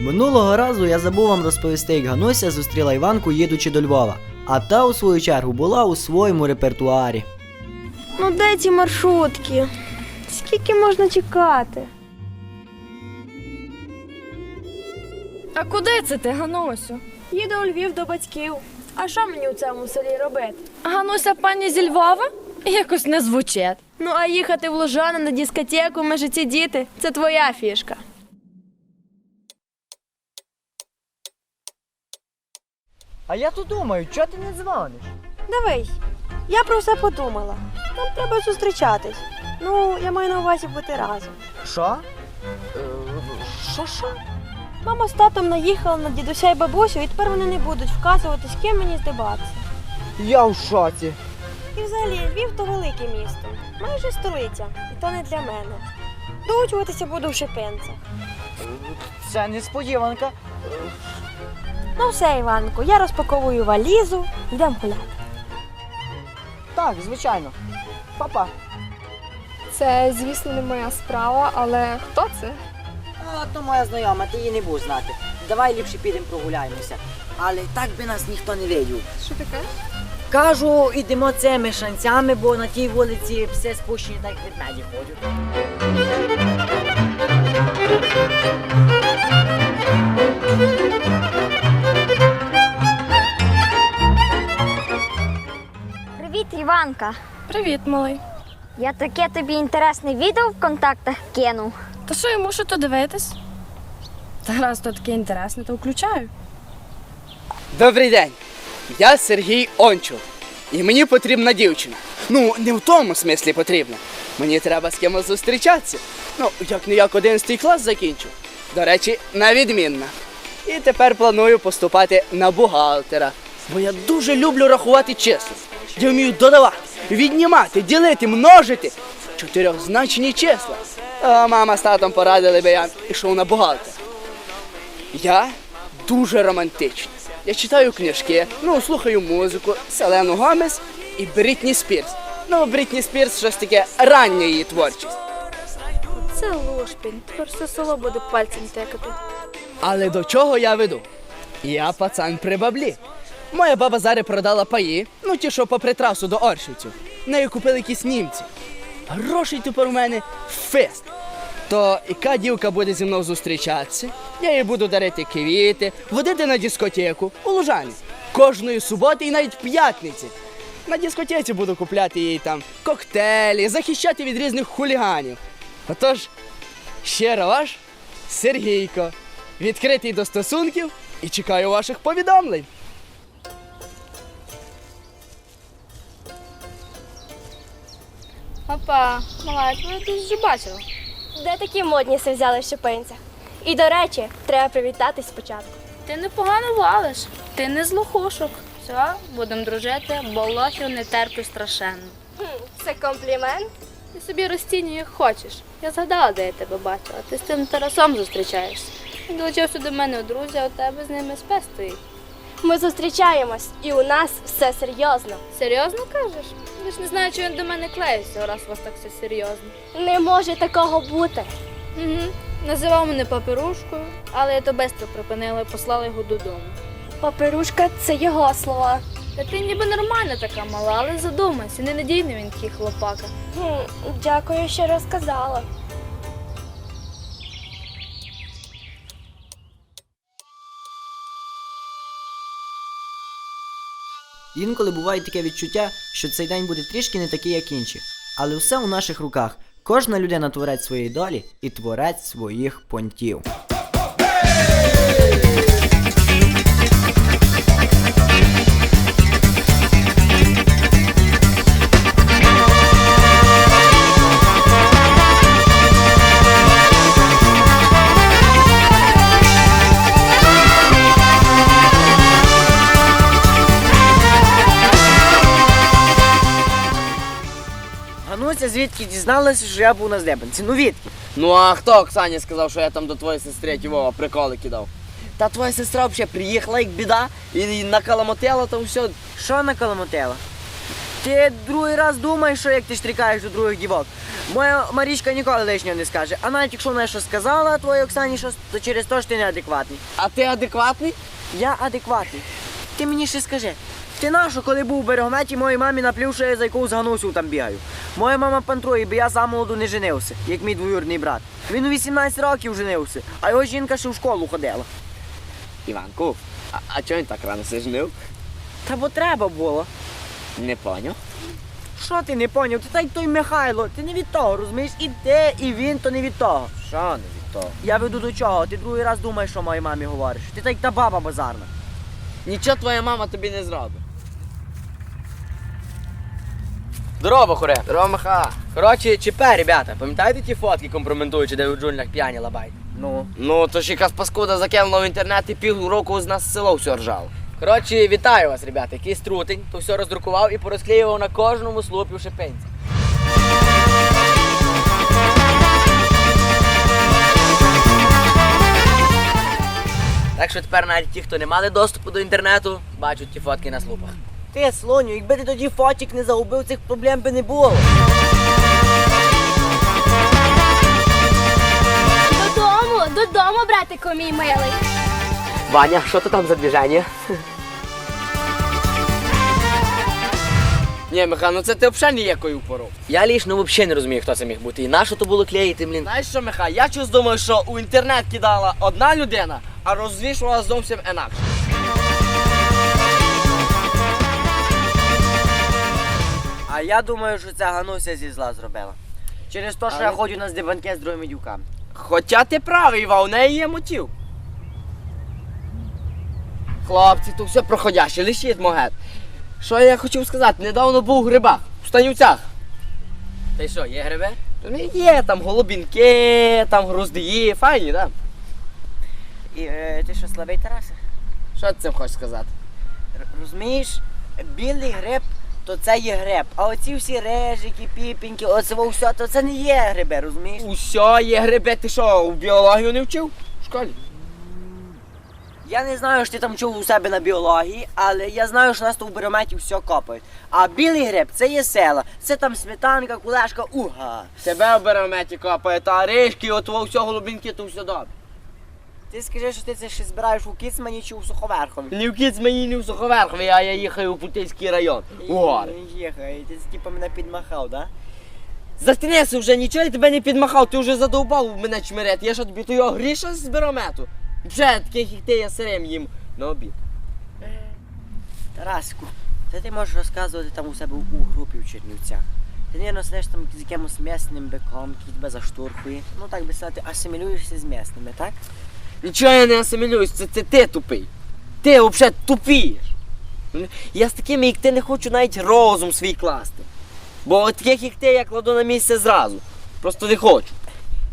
Минулого разу я забув вам розповісти, як Гануся зустріла Іванку, їдучи до Львова, а та, у свою чергу, була у своєму репертуарі. Ну де ці маршрутки? Скільки можна чекати? А куди це ти, Ганусю? Їду у Львів до батьків. А що мені у цьому селі робити? Гануся пані зі Львова? Якось не звучить. Ну а їхати в Лужани на дискотеку межі ці діти це твоя фішка. А я тут думаю, чого ти не дзвониш? Дивись, я про все подумала. Нам треба зустрічатись. Ну, я маю на увазі бути разом. Що? Що що? Мама з татом наїхала на дідуся і бабусю, і тепер вони не будуть вказувати, з ким мені здибатися. Я в шоці. І взагалі Львів то велике місто, майже столиця, і то не для мене. Доучуватися буду в Шипинцях. Це несподіванка. Ну все, Іванко, я розпаковую валізу, йдемо гуляти. Так, звичайно. Папа. Це, звісно, не моя справа, але хто це? А, то моя знайома, ти її не будеш знати. Давай ліпше підемо прогуляємося. Але так би нас ніхто не видів. Що ти кажеш? Кажу, ідемо цими шанцями, бо на тій вулиці все спущені, так як ведмеді ходять. Іванка. Привіт, малий. Я таке тобі інтересне відео в контактах кинув. Та що я мушу то дивитись? Та раз то таке інтересне, то включаю. Добрий день. Я Сергій Ончул. І мені потрібна дівчина. Ну, не в тому смислі потрібна. Мені треба з кимось зустрічатися. Ну, як не як 11 клас закінчу. До речі, на відмінна. І тепер планую поступати на бухгалтера. Бо я дуже люблю рахувати числа. Я вмію додавати, віднімати, ділити, множити. Чотирьохзначні числа. А мама з татом порадили би я пішов на бухгалтера. Я дуже романтичний. Я читаю книжки, ну, слухаю музику, Селену Гомес і Брітні Спірс. Ну, Брітні Спірс щось таке рання її творчість. Це лушпінь, тепер все село буде пальцем текати. Але до чого я веду? Я пацан при баблі. Моя баба зараз продала паї, ну ті, що попри трасу до Оршівців. Нею купили якісь німці. Грошей тепер у мене фест. То яка дівка буде зі мною зустрічатися? Я їй буду дарити квіти, водити на дискотеку у Лужані. Кожної суботи і навіть п'ятниці. На дискотеці буду купляти їй там коктейлі, захищати від різних хуліганів. Отож, щиро ваш Сергійко. Відкритий до стосунків і чекаю ваших повідомлень. Опа, мала, я тебе десь вже бачила. Де такі модні все взяли в Шипинцях? І до речі, треба привітатись спочатку. Ти непогано валиш, ти не злохушок. Все, будемо дружити, бо лохів не терплю страшенно. Це комплімент? Ти собі розцінюй, як хочеш. Я згадала, де я тебе бачила. Ти з тим Тарасом зустрічаєшся. Він долучився до мене у друзі, а у тебе з ними спес стоїть. Ми зустрічаємось, і у нас все серйозно. Серйозно кажеш? Я ж не знаю, чи він до мене клеївся, раз у вас так все серйозно. Не може такого бути. Угу. Називав мене паперушкою, але я то бестро припинила і послала його додому. Паперушка це його слова. Та ти ніби нормальна така мала, але задумайся, ненадійний він такий хлопака. Хм, дякую, що розказала. Інколи буває таке відчуття, що цей день буде трішки не такий, як інші. Але все у наших руках. Кожна людина творець своєї долі і творець своїх понтів. Звідки дізналася, що я був на здебанці? Ну відки? Ну а хто Оксані сказав, що я там до твоєї сестри Тівова приколи кидав? Та твоя сестра взагалі приїхала як біда і накаламотела там все. Що накаламотела? Ти другий раз думаєш, що як ти штрикаєш до других дівок. Моя Марічка ніколи лишнього не скаже, а навіть якщо вона щось сказала твоїй Оксані щось, то через те, що ти неадекватний. А ти адекватний? Я адекватний. Ти мені ще скажи. Ти нащо, коли був у берегометі, моїй мамі наплів, що я за якусь ганусю там бігаю. Моя мама пантрує, бо я замолоду не женився, як мій двоюрний брат. Він у 18 років женився, а його жінка ще в школу ходила. Іванку, а, а чого він так рано се женив? Та бо треба було. Не поняв. Що ти не поняв? Ти так той Михайло, ти не від того, розумієш? І ти, і він, то не від того. Що не від того? Я веду до чого? Ти другий раз думаєш, що моїй мамі говориш. Ти так та баба базарна. Нічого твоя мама тобі не зробить. Здорово, хуре. Ромаха. Коротше, ЧП, ребята, пам'ятаєте ті фотки компрометуючі, де в джунглях п'яні лабай? Ну. Ну, то ж якась паскуда закинула в інтернет і півроку з нас село все ржало. Коротше, вітаю вас, ребята. Якийсь трутень, то все роздрукував і порозклеював на кожному слупі в шипенці. Так що тепер навіть ті, хто не мали доступу до інтернету, бачать ті фотки на слупах. Ти, слоню, якби ти тоді фотик не загубив, цих проблем би не було. Додому, додому, братику мій милий. Ваня, що то там за движення? Ні, Миха, ну це ти взагалі ніякої упоров. Я лічно взагалі не розумію, хто це міг бути. І на що то було клеїти, блін? Знаєш що, Миха, я чогось думаю, що у інтернет кидала одна людина, а розвішувала зовсім інакше. А я думаю, що ця Гануся зі зла зробила. Через те, що я ходжу на здебанки з другими дівками. Хоча ти правий, Ва, у неї є мотив. Хлопці, то все проходяще, лишіть могет. Що я хотів сказати, недавно був у грибах, в Станівцях. Та й що, є гриби? Ну, Є там голубінки, там груздії, файні, так? І е, ти що, слабий Тарасе? Що ти цим хочеш сказати? Р- Розумієш, білий гриб, то це є гриб. А оці всі режики, піпіньки, оце все, то це не є гриби, розумієш? Усьо є гриби, ти що, у біологію не вчив? В школі? Я не знаю, що ти там чув у себе на біології, але я знаю, що нас тут в береметі все копають. А білий гриб це є села. Це там сметанка, кулешка, уга. Тебе в береметі копає, та рижки, от все голубінки, то все добре. Ти скажи, що ти це ще збираєш у Кіцмані чи у Суховерхові? Ні в Кіцмані, ні в Суховерхові, а я їхаю у Путильський район. У гори. Їхай, ти типу мене підмахав, да? Заткнися вже, нічого я тебе не підмахав, ти вже задовбав мене чмирет. Я що тобі то його гріша з беромету? Вже таких як ти я сирем їм на обід. Тарасику, це ти можеш розказувати там у себе у групі в Чернівцях. Ти не сидиш там з якимось місним биком, який тебе заштурхує. Ну так би сказати, асимілюєшся з місними, так? Нічого я не асимілююсь, це, це ти тупий. Ти взагалі тупієш. Я з такими, як ти, не хочу навіть розум свій класти. Бо от таких, як ти, я кладу на місце зразу. Просто не хочу.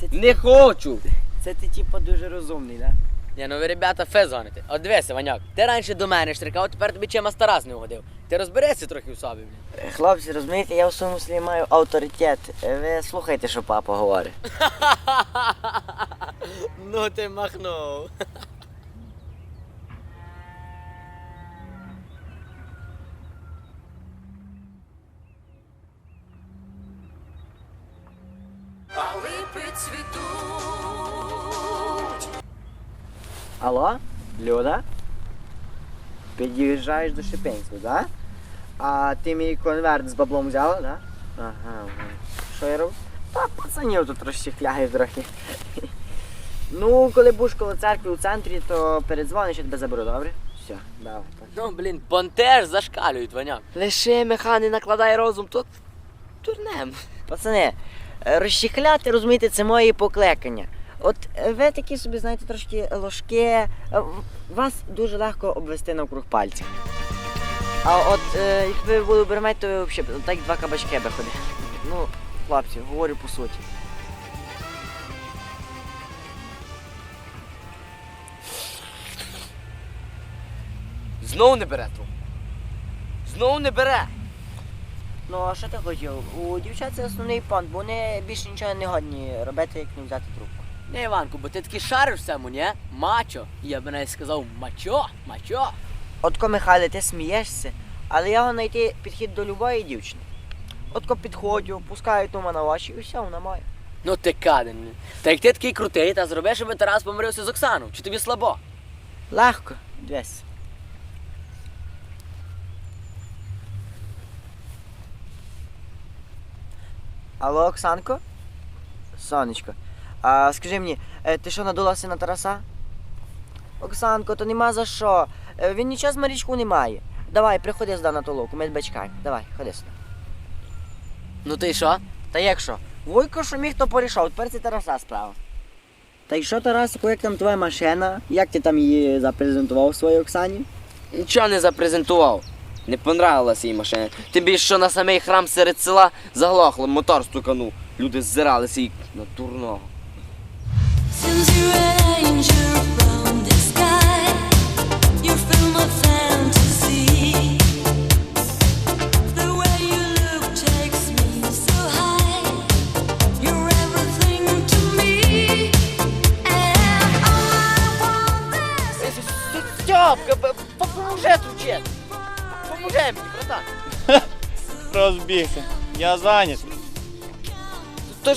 Це ти, Не хочу. це ти типу дуже розумний, так? Ні, ну ви, ребята, фе зоните. От дивися, Ваняк, ти раніше до мене штрикав, тепер тобі чимось Тарас не угодив. Ти розберешся трохи в собі, блін. Хлопці, розумієте, я в своєму селі маю авторитет. Е, Ви слухайте, що папа говорить. ну ти махнув. Алло, Люда? Під'їжджаєш до Шипенського, да? А ти мій конверт з баблом взяла, да? Ага. Що я роблю? Та пацанів тут розчехляю трохи. Ну, коли будеш коло церкви у центрі, то передзвониш, я тебе заберу, добре? Все, давай. Ну, блін, понтеж зашкалюють, Ваняк. Лише меха не накладай розум, то турнем. Пацани, розчехляти, розумієте, це моє покликання. От е, ви такі собі, знаєте, трошки ложки, е, вас дуже легко обвести навкруг пальця. А от е, як ви були беремет, то ви взагалі так два кабачки би ходили. Ну, хлопці, говорю по суті. Знову не бере трубку. Знову не бере. Ну, а що ти хотів? У дівчат це основний понт, бо вони більше нічого не годні робити, як не взяти трубку. Не, Іванку, бо ти такий шариш всьому, ні? Мачо. Я б навіть сказав мачо, мачо. От ко Михайле, ти смієшся, але я знайти підхід до любої дівчини. Отко підходжу, пускаю тума на очі і все, вона моя. Ну ти каден. Та як ти такий крутий, та зроби, щоб Тарас помирився з Оксану. Чи тобі слабо? Легко, дивись. Алло, Оксанко? Сонечко. А скажи мені, е, ти що надулася на Тараса? Оксанко, то нема за що. Е, Він нічого з Марічку не має. Давай, приходи сюди на толоку, ми тебе чекаємо. Давай, ходи сюди. Ну ти що? Та як що? Вуйко, що міг, то порішав, тепер це Тараса справа. Та й що, Тарасику, як там твоя машина? Як ти там її запрезентував своїй Оксані? Нічого не запрезентував. Не понравилася їй машина. Тим більше, що на самий храм серед села заглохло, мотор стуканув. Люди ззиралися і на дурного. Since you're an angel from the sky, you fill fantasy. The way you look takes me so high. You're everything to me, and all I want is. Стьопка, поможи тут мені, братан. Розбігся. Я зайнятий. То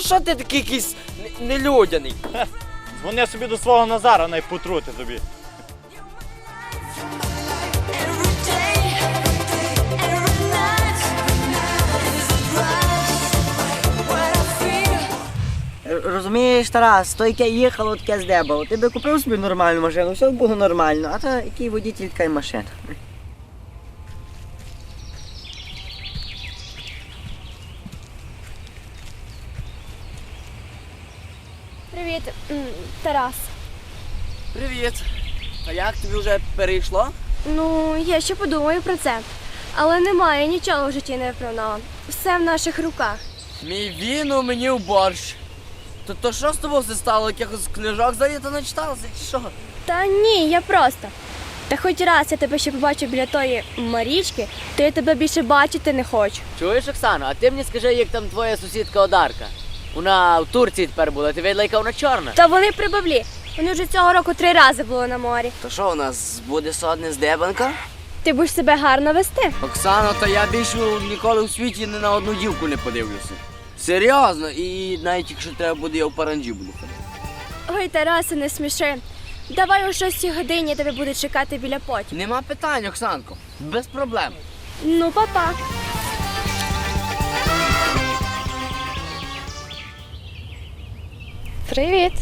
що, ти такий якийсь нелюдяний? Дзвони собі до свого Назара, най потрути тобі. Розумієш, Тарас, то яке їхало, таке здебало. Ти би купив собі нормальну машину, все було нормально, а то який водитель, така й машина. Привіт, Тарас. Привіт. А як тобі вже перейшло? Ну, я ще подумаю про це. Але немає нічого в житті не невиправного. Все в наших руках. Мій віно мені в борщ. То, то що з тобою все стало? Якихось книжок заліто начиталася, чи що? Та ні, я просто. Та хоч раз я тебе ще побачу біля тої Марічки, то я тебе більше бачити не хочу. Чуєш, Оксано, а ти мені скажи, як там твоя сусідка Одарка? Вона в Турції тепер була, ти видела, яка вона чорна? Та вони прибавлі. Вони вже цього року три рази були на морі. То що у нас буде содне з дебанка? Ти будеш себе гарно вести. Оксано, то я більше ніколи у світі ні на одну дівку не подивлюся. Серйозно, і навіть якщо треба буде, я в паранджі буду ходити. Ой, Тарасе, не сміши. Давай о 6 годині я тебе буду чекати біля поті. Нема питань, Оксанко. Без проблем. Ну, папа. Привіт.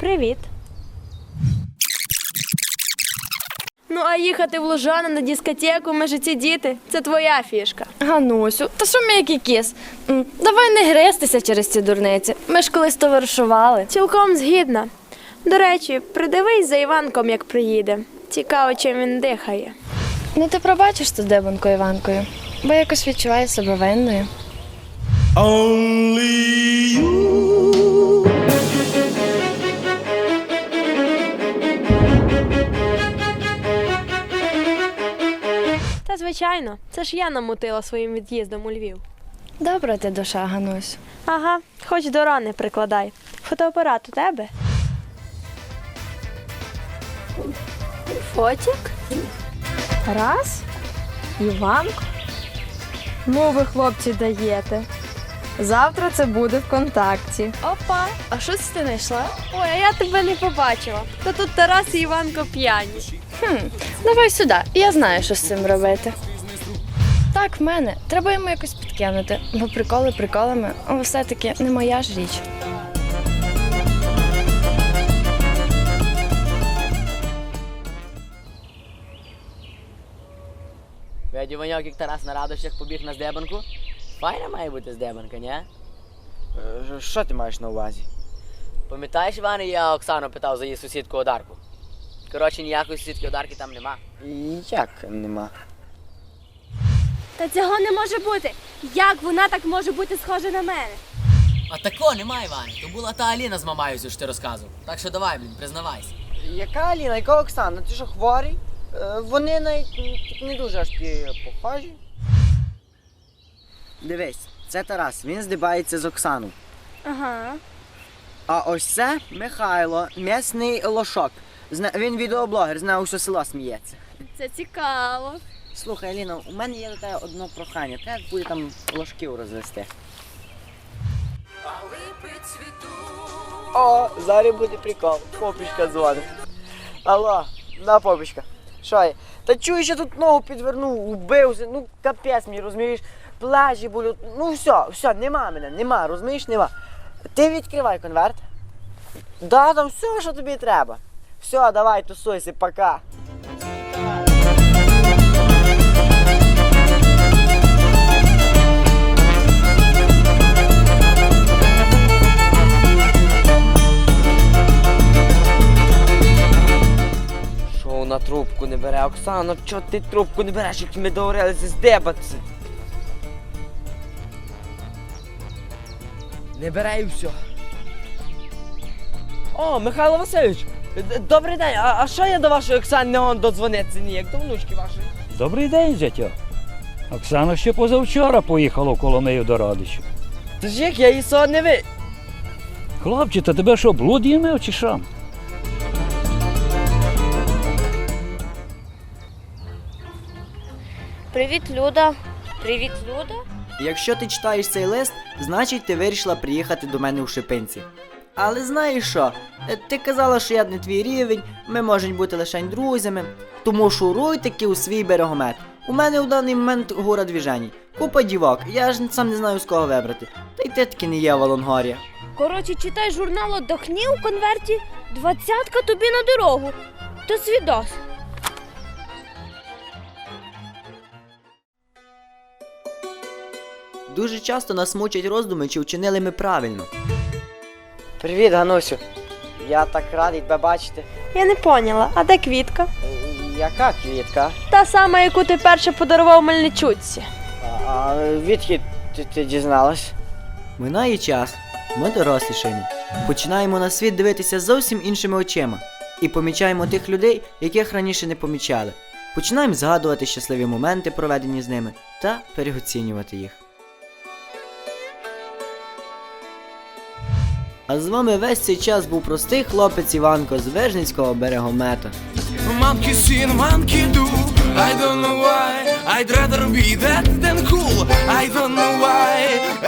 Привіт. Ну, а їхати в Лужани на дискотеку межі ці діти це твоя фішка. Ганусю, та що ми який кіс? М, Давай не гристися через ці дурниці. Ми ж колись товаришували. Цілком згідна. До речі, придивись за Іванком, як приїде. Цікаво, чим він дихає. Ну ти пробачиш ту дебанку Іванкою, бо якось відчуваю себе винною. Та звичайно, це ж я намутила своїм від'їздом у Львів. Добра ти душа, Ганусь. Ага, хоч до рани прикладай. Фотоапарат у тебе. Фотік? Раз? Іванко? Ну ви, хлопці, даєте. Завтра це буде в контакті. Опа, а що це ти знайшла? Ой, а я тебе не побачила. Та тут Тарас і Іванко п'яні. Хм, давай сюди, я знаю, що з цим робити. Так, в мене. Треба йому якось підкинути, бо приколи приколами, але все-таки не моя ж річ. Видів Ваньок, як Тарас на радощах побіг на здебанку? Файна має бути здебанка, ні? Е, Що ти маєш на увазі? Пам'ятаєш, Іване, я Оксану питав за її сусідку Одарку? Коротше, ніякої сусідки Одарки там нема. Як нема? Та цього не може бути. Як вона так може бути схожа на мене? А такого немає, Іване. То була та Аліна з мамаю, що ти розказував. Так що давай, блін, признавайся. Яка Аліна, яка Оксана? Ти що хворий? Е, Вони навіть м, не дуже аж похожі. Дивись, це Тарас, він здибається з Оксану. Ага. А ось це Михайло, м'ясний лошок. Зна- Він відеоблогер, знає, що село сміється. Це цікаво. Слухай, Аліна, у мене є до тебе одно прохання. Треба буде там ложків розвести. О, зараз буде прикол. Попічка дзвонить. Алло, на попічка. Що є? Та чуєш, я тут ногу підвернув, убився, ну капець мені, розумієш, плажі болють, ну все, все, нема мене, нема, розумієш, нема. Ти відкривай конверт. Да, там все, що тобі треба. Все, давай, тусуйся, пока. Що вона трубку не бере? Оксана, чого ти трубку не береш, як ми договорилися здебатися? Не бере і все. О, Михайло Васильович! д- Добрий день, а, а що я до вашої Оксани не он додзвониться ніяк, до внучки вашої? Добрий день, зятя. Оксана ще позавчора поїхала в Коломию до родичів. Та ж як я її сон не ви. Хлопче, та тебе що, блуд їмив чи що? Привіт, Люда. Привіт, Люда. Якщо ти читаєш цей лист, значить ти вирішила приїхати до мене у Шипинці. Але знаєш що? Е, Ти казала, що я не твій рівень, ми можемо бути лише друзями. Тому шуруй таки у свій берегомет. У мене у даний момент гора двіжень. Купа дівок, я ж сам не знаю з кого вибрати. Та й ти таки не є в Лонгорі. Коротше, читай журнал «Отдохні» у конверті. Двадцятка тобі на дорогу. То свідос. Дуже часто нас мучать роздуми, чи вчинили ми правильно. Привіт, Ганусю. Я так радий тебе бачити. Я не поняла, а де квітка? Е, Яка квітка? Та сама, яку ти перше подарував Мельничуці. А, а відки ти, ти дізналась? Минає час, ми дорослішаємо. Починаємо на світ дивитися зовсім іншими очима і помічаємо тих людей, яких раніше не помічали. Починаємо згадувати щасливі моменти, проведені з ними, та переоцінювати їх. А з вами весь цей час був простий хлопець Іванко з Вижницького берегомета. Monkey see, monkey do. I don't know why. I'd rather be that than cool. I don't know why.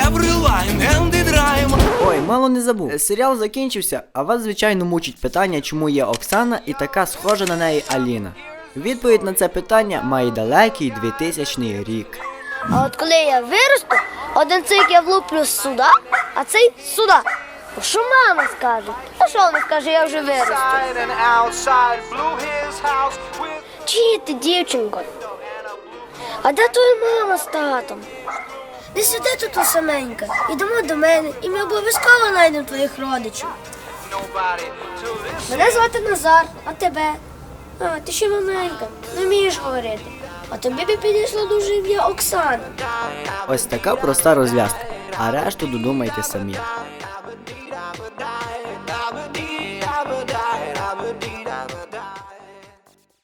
Every line ended rhyme. Ой, мало не забув. Серіал закінчився, а вас, звичайно, мучить питання, чому є Оксана і така схожа на неї Аліна. Відповідь на це питання має далекий 2000 рік. А от коли я виросту, один цик я влуплю сюди, а цей сюди. Що мама скаже? А що вона скаже, я вже виросту. Чи ти, дівчинко? А де твоя мама з татом? Не сиди тут саменька. Ідемо до мене, і ми обов'язково знайдемо твоїх родичів. Мене звати Назар, а тебе? А, ти ще маленька, не вмієш говорити. А тобі би підійшло дуже ім'я Оксана. Ось така проста розв'язка. А решту додумайте самі. die.